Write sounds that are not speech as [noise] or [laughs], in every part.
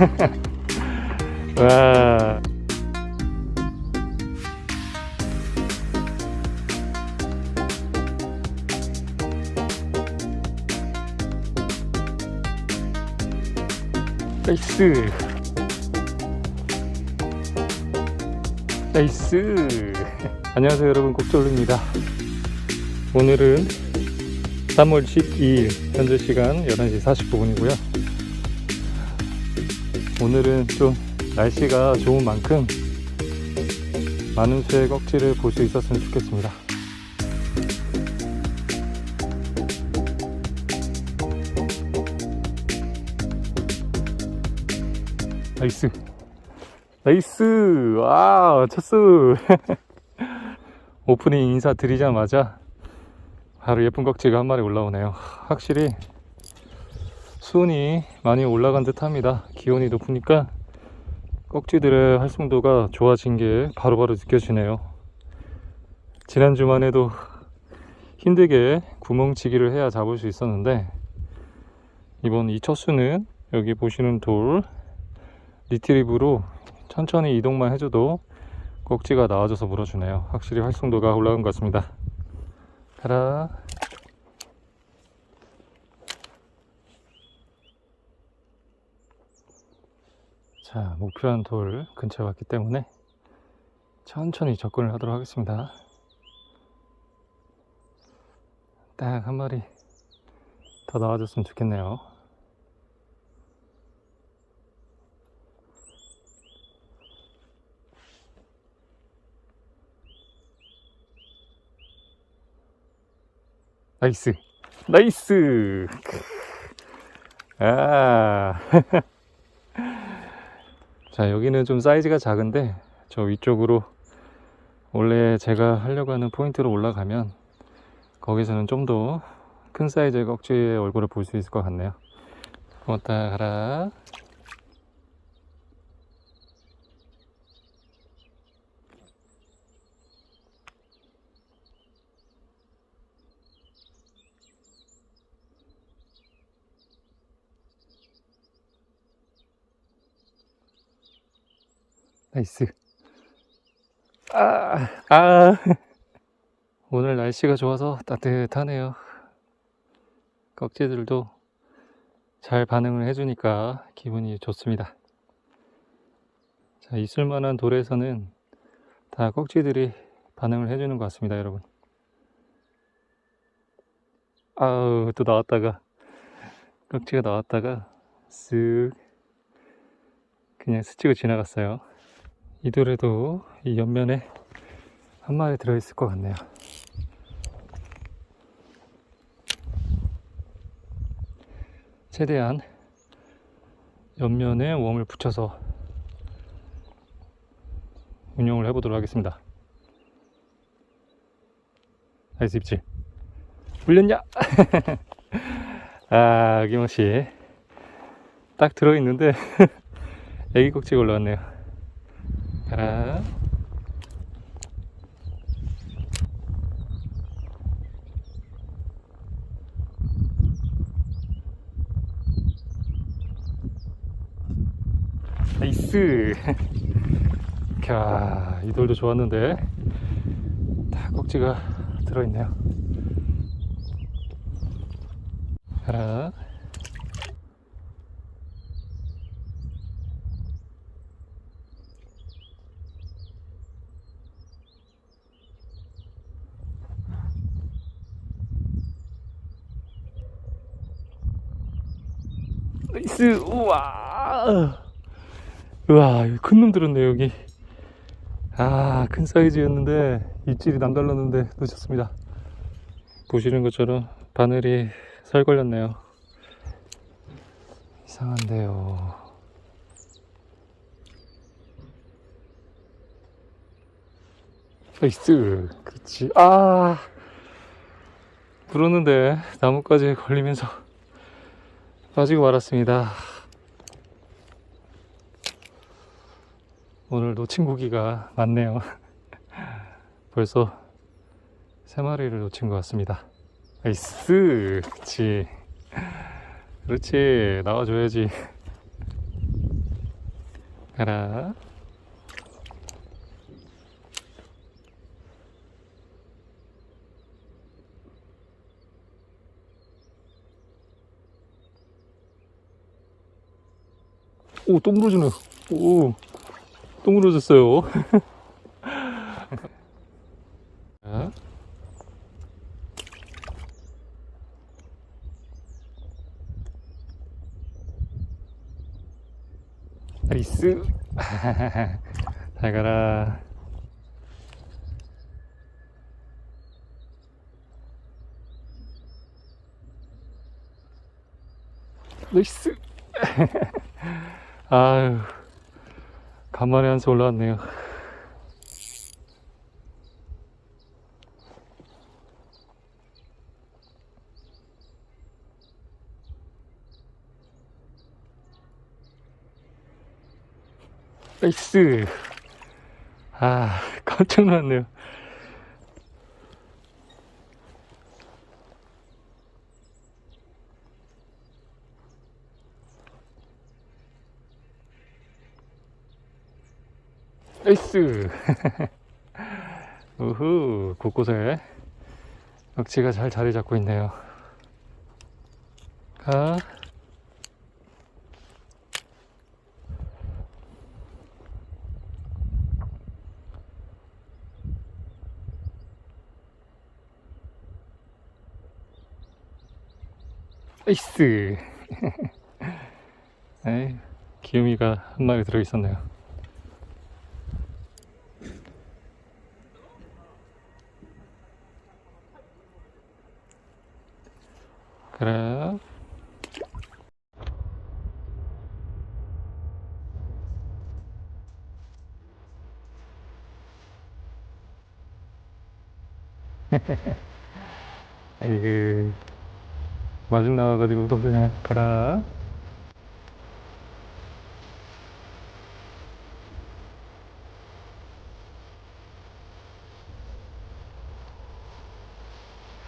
[laughs] 와. 나이스. 나이스. [laughs] 안녕하세요 여러분 곡졸루입니다. 오늘은 3월 12일 현재 시간 11시 49분이고요. 오늘은 좀 날씨가 좋은 만큼 많은 수의 꺽지를 볼 수 있었으면 좋겠습니다. 나이스. 나이스. 와, 첫수. [laughs] 오프닝 인사 드리자마자 바로 예쁜 꺽지가 한 마리 올라오네요. 확실히 수온이 많이 올라간 듯 합니다. 기온이 높으니까 꺽지들의 활성도가 좋아진 게 바로바로 느껴지네요. 지난 주만 해도 힘들게 구멍치기를 해야 잡을 수 있었는데 이번 이 첫 수는 여기 보시는 돌 리트리브로 천천히 이동만 해줘도 꺽지가 나와줘서 물어주네요. 확실히 활성도가 올라간 것 같습니다. 가라. 자, 목표한 돌 근처에 왔기 때문에 천천히 접근을 하도록 하겠습니다. 딱 한 마리 더 나와줬으면 좋겠네요. 나이스. 나이스. [laughs] 아. [laughs] 자, 여기는 좀 사이즈가 작은데 저 위쪽으로 원래 제가 하려고 하는 포인트로 올라가면 거기서는 좀 더 큰 사이즈의 꺽지의 얼굴을 볼 수 있을 것 같네요. 고맙다 가라. 나이스. 아, 아. [laughs] 오늘 날씨가 좋아서 따뜻하네요. 꺽지들도 잘 반응을 해주니까 기분이 좋습니다. 자, 있을만한 돌에서는 다 꺽지들이 반응을 해주는 것 같습니다, 여러분. 아우, 또 나왔다가, 꺽지가 나왔다가, 쓱, 그냥 스치고 지나갔어요. 이 돌에도 이 옆면에 한 마리 들어있을 것 같네요. 최대한 옆면에 웜을 붙여서 운영을 해보도록 하겠습니다. 나이스 입질. 물렸냐? [laughs] 아, 김호씨. 딱 들어있는데, [laughs] 애기 꼭지가 올라왔네요. 가라. 나이스. [laughs] 캬, 이 돌도 좋았는데 다 꼭지가 들어있네요. 가라. 나이스. 우와. 우와, 큰 놈 들었네, 여기. 아, 큰 사이즈였는데, 입질이 남달랐는데, 놓쳤습니다. 보시는 것처럼 바늘이 살 걸렸네요. 이상한데요. 나이스. 그렇지. 아. 불었는데, 나뭇가지에 걸리면서 빠지고 말았습니다. 오늘 놓친 고기가 많네요. [laughs] 벌써 세 마리를 놓친 것 같습니다. 나이스! 그렇지. 그렇지. 나와줘야지. 가라. 오, 또 물어주네. 오, 또 물어줬어요. [laughs] 자. 나이스. 잘 가라. 나이스. [laughs] 아유, 간만에 한수 올라왔네요. 나이스. 아, 깜짝 놀랐네요. 나이스. [laughs] 우후, 곳곳에 억지가 잘 자리 잡고 있네요. 가. 나이스. [laughs] 에이, 귀요미가 한 마리 들어 있었네요. 그래. [laughs] 아이고, 마중 나와가지고 또 그냥 가라.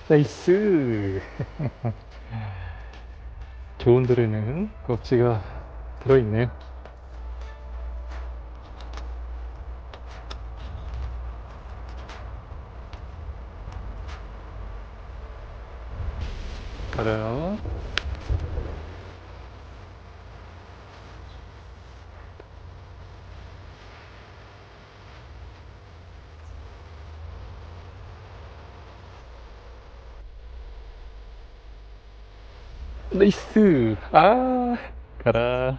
나이스. [laughs] 좋은 들에는 껍지가 들어있네요. 나이스. 아, 가라.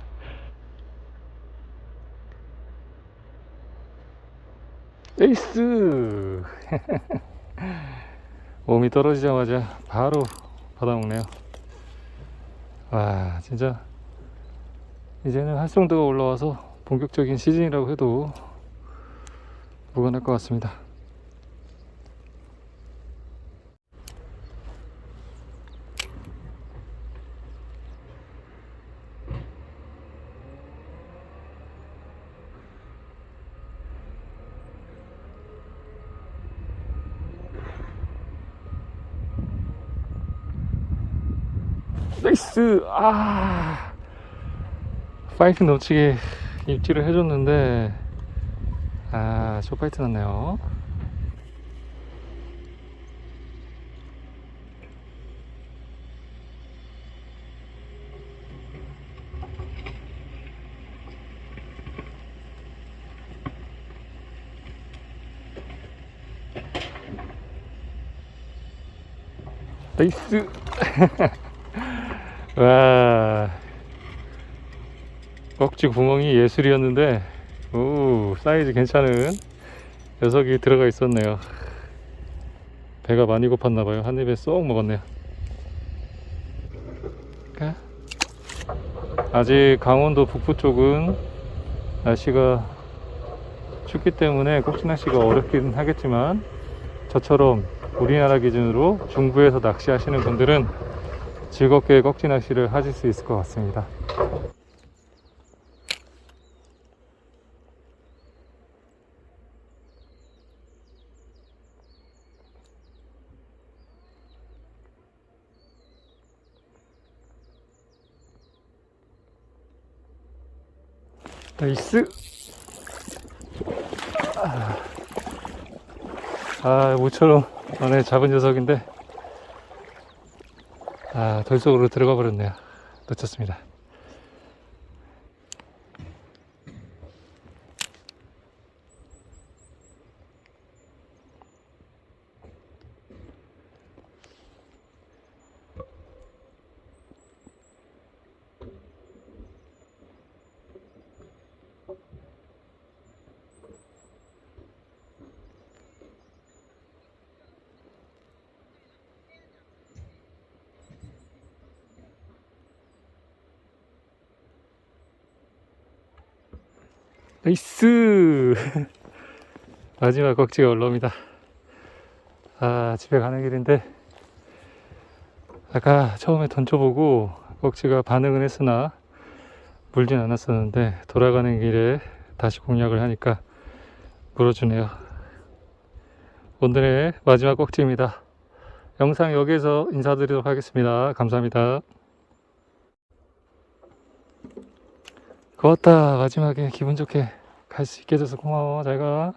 에이스. [laughs] 몸이 떨어지자마자 바로 받아먹네요. 와, 진짜 이제는 활성도가 올라와서 본격적인 시즌이라고 해도 무관할 것 같습니다. 나이스. 아. 파이트 넘치게 입질을 해줬는데 아 쇼파이트 났네요. 나이스 [laughs] 와. 꺽지 구멍이 예술이었는데 오 사이즈 괜찮은 녀석이 들어가 있었네요. 배가 많이 고팠나봐요. 한 입에 쏙 먹었네요. 가. 아직 강원도 북부 쪽은 날씨가 춥기 때문에 꼭지 낚시가 어렵긴 하겠지만 저처럼 우리나라 기준으로 중부에서 낚시하시는 분들은 즐겁게 꺽지 낚시를 하실 수 있을 것 같습니다. 나이스. 아, 모처럼 전에 잡은 녀석인데, 아, 덜 속으로 들어가 버렸네요. 놓쳤습니다. 나이스! [laughs] 마지막 꼭지가 올라옵니다. 아, 집에 가는 길인데, 아까 처음에 던져보고 꼭지가 반응은 했으나 물진 않았었는데, 돌아가는 길에 다시 공략을 하니까 물어주네요. 오늘의 마지막 꼭지입니다. 영상 여기에서 인사드리도록 하겠습니다. 감사합니다. 고맙다. 마지막에 기분 좋게 갈 수 있게 해줘서 고마워. 잘 가.